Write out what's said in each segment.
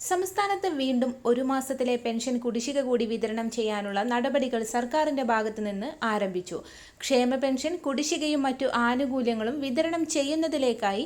സംസ്ഥാനത്ത് വീണ്ടും ഒരു മാസത്തിലെ പെൻഷൻ കുടിശ്ശിക കൂടി വിതരണം ചെയ്യാനുള്ള നടപടികൾ സർക്കാരിന്റെ ഭാഗത്തു നിന്ന് ആരംഭിച്ചു. ക്ഷേമ പെൻഷൻ കുടിശ്ശികയും മറ്റു ആനുകൂല്യങ്ങളും വിതരണം ചെയ്യുന്നതിലേക്കായി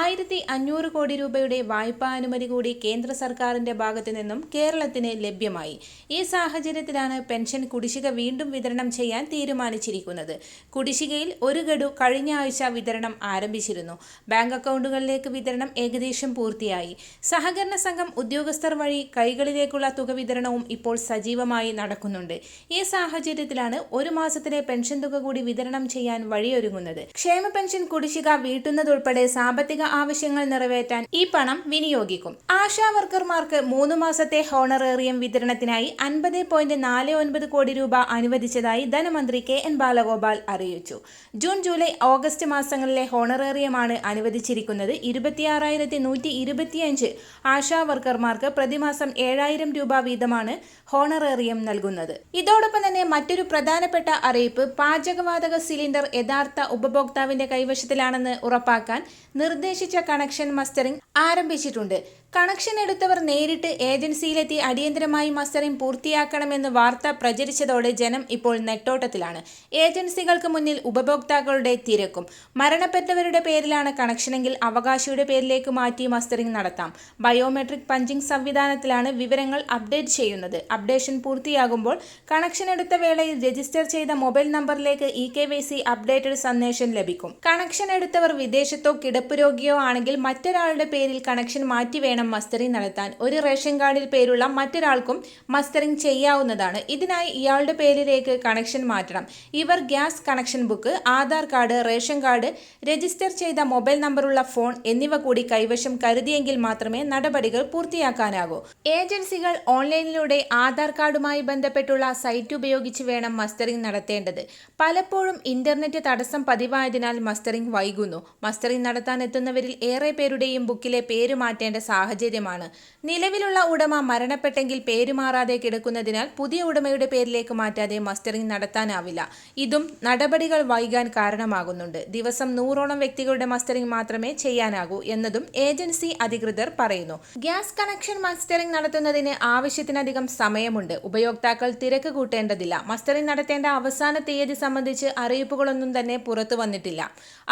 ആയിരത്തി അഞ്ഞൂറ് കോടി രൂപയുടെ വായ്പാ അനുമതി കൂടി കേന്ദ്ര സർക്കാരിന്റെ ഭാഗത്തു നിന്നും കേരളത്തിന് ലഭ്യമായി. ഈ സാഹചര്യത്തിലാണ് പെൻഷൻ കുടിശ്ശിക വീണ്ടും വിതരണം ചെയ്യാൻ തീരുമാനിച്ചിരിക്കുന്നത്. കുടിശ്ശികയിൽ ഒരു ഗഡു കഴിഞ്ഞ ആഴ്ച വിതരണം ആരംഭിച്ചിരുന്നു. ബാങ്ക് അക്കൗണ്ടുകളിലേക്ക് വിതരണം ഏകദേശം പൂർത്തിയായി. സഹകരണ സംഘം ഉദ്യോഗസ്ഥർ വഴി കൈകളിലേക്കുള്ള തുക വിതരണവും ഇപ്പോൾ സജീവമായി നടക്കുന്നുണ്ട്. ഈ സാഹചര്യത്തിലാണ് ഒരു മാസത്തിലെ പെൻഷൻ തുക കൂടി വിതരണം ചെയ്യാൻ വഴിയൊരുങ്ങുന്നത്. ക്ഷേമ പെൻഷൻ കുടിശ്ശിക വീട്ടുന്നതുൾപ്പെടെ സാമ്പത്തിക ആവശ്യങ്ങൾ നിറവേറ്റാൻ ഈ പണം വിനിയോഗിക്കും. ആശാ വർക്കർമാർക്ക് മൂന്ന് മാസത്തെ ഹോണറേറിയം വിതരണത്തിനായി അൻപത് പോയിന്റ് നാല് ഒൻപത് കോടി രൂപ അനുവദിച്ചതായി ധനമന്ത്രി കെ എൻ ബാലഗോപാൽ അറിയിച്ചു. ജൂൺ ജൂലൈ ഓഗസ്റ്റ് മാസങ്ങളിലെ ഹോണറേറിയമാണ് അനുവദിച്ചിരിക്കുന്നത്. ഇരുപത്തിയാറായിരത്തി നൂറ്റി ഇരുപത്തിയഞ്ച് ആശാ വർക്കർമാർക്ക് പ്രതിമാസം ഏഴായിരം രൂപ വീതമാണ് ഹോണറേറിയം നൽകുന്നത്. ഇതോടൊപ്പം തന്നെ മറ്റൊരു പ്രധാനപ്പെട്ട അറിയിപ്പ് പാചകവാതക സിലിണ്ടർ യഥാർത്ഥ ഉപഭോക്താവിന്റെ കൈവശത്തിലാണെന്ന് ഉറപ്പാക്കാൻ നിർദ്ദേശിച്ച കണക്ഷൻ മസ്റ്ററിംഗ് ആരംഭിച്ചിട്ടുണ്ട്. കണക്ഷൻ എടുത്തവർ നേരിട്ട് ഏജൻസിയിലെത്തി അടിയന്തരമായി മസ്റ്ററിംഗ് പൂർത്തിയാക്കണമെന്ന് വാർത്ത പ്രചരിച്ചതോടെ ജനം ഇപ്പോൾ നെട്ടോട്ടത്തിലാണ്. ഏജൻസികൾക്ക് മുന്നിൽ ഉപഭോക്താക്കളുടെ തിരക്കും. മരണപ്പെട്ടവരുടെ പേരിലാണ് കണക്ഷനെങ്കിൽ അവകാശിയുടെ പേരിലേക്ക് മാറ്റി മസ്റ്ററിംഗ് നടത്താം. ബയോമെട്രിക് പഞ്ചിംഗ് സംവിധാനത്തിലാണ് വിവരങ്ങൾ അപ്ഡേറ്റ് ചെയ്യുന്നത്. അപ്ഡേഷൻ പൂർത്തിയാകുമ്പോൾ കണക്ഷൻ എടുത്ത വേളയിൽ രജിസ്റ്റർ ചെയ്ത മൊബൈൽ നമ്പറിലേക്ക് E K Y C updated സന്ദേശം ലഭിക്കും. കണക്ഷൻ എടുത്തവർ വിദേശത്തോ കിടപ്പ് രോഗിയോ ആണെങ്കിൽ മറ്റൊരാളുടെ പേരിൽ കണക്ഷൻ മാറ്റി വേണം മസ്റ്ററിംഗ് നടത്താൻ. ഒരു റേഷൻ കാർഡിൽ പേരുള്ള മറ്റൊരാൾക്കും മസ്റ്ററിംഗ് ചെയ്യാവുന്നതാണ്. ഇതിനായി ഇയാളുടെ പേരിലേക്ക് കണക്ഷൻ മാറ്റണം. ഇവർ gas connection book Aadhaar card ration card register ചെയ്ത മൊബൈൽ നമ്പറുള്ള ഫോൺ എന്നിവ കൂടി കൈവശം കരുതിയെങ്കിൽ മാത്രമേ നടപടികൾ പൂർത്തിയാക്കാനാകൂ. ഏജൻസികൾ ഓൺലൈനിലൂടെ ആധാർ കാർഡുമായി ബന്ധപ്പെട്ടുള്ള സൈറ്റ് ഉപയോഗിച്ച് വേണം മസ്റ്ററിംഗ് നടത്തേണ്ടത്. പലപ്പോഴും ഇന്റർനെറ്റ് തടസ്സം പതിവായതിനാൽ മസ്റ്ററിംഗ് വൈകുന്നു. മസ്റ്ററിംഗ് നടത്താൻ എത്തുന്നവരിൽ ഏറെ പേരുടെയും ബുക്കിലെ പേര് മാറ്റേണ്ട സാഹചര്യമാണ്. നിലവിലുള്ള ഉടമ മരണപ്പെട്ടെങ്കിൽ പേര് മാറാതെ കിടക്കുന്നതിനാൽ പുതിയ ഉടമയുടെ പേരിലേക്ക് മാറ്റാതെ മസ്റ്ററിംഗ് നടത്താനാവില്ല. ഇതും നടപടികൾ വൈകാൻ കാരണമാകുന്നുണ്ട്. ദിവസം നൂറോളം വ്യക്തികളുടെ മസ്റ്ററിംഗ് മാത്രമേ ചെയ്യാനാകൂ എന്നതും ഏജൻസി അധികൃതർ പറയുന്നു. ഗ്യാസ് കണക്ഷൻ മസ്റ്ററിംഗ് നടത്തുന്നതിന് ആവശ്യത്തിനധികം സമയമുണ്ട്. ഉപയോക്താക്കൾ തിരക്ക് കൂട്ടേണ്ടതില്ല. മസ്റ്ററിംഗ് നടത്തേണ്ട അവസാന തീയതി സംബന്ധിച്ച് അറിയിപ്പുകളൊന്നും തന്നെ പുറത്തു വന്നിട്ടില്ല.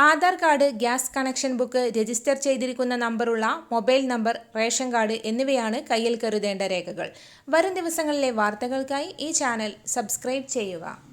Aadhaar card gas connection book register ചെയ്തിരിക്കുന്ന നമ്പറുള്ള മൊബൈൽ നമ്പർ റേഷൻ കാർഡ് എന്നിവയാണ് കയ്യിൽ കരുതേണ്ട രേഖകൾ. വരും ദിവസങ്ങളിലെ വാർത്തകൾക്കായി ഈ ചാനൽ സബ്സ്ക്രൈബ് ചെയ്യുക.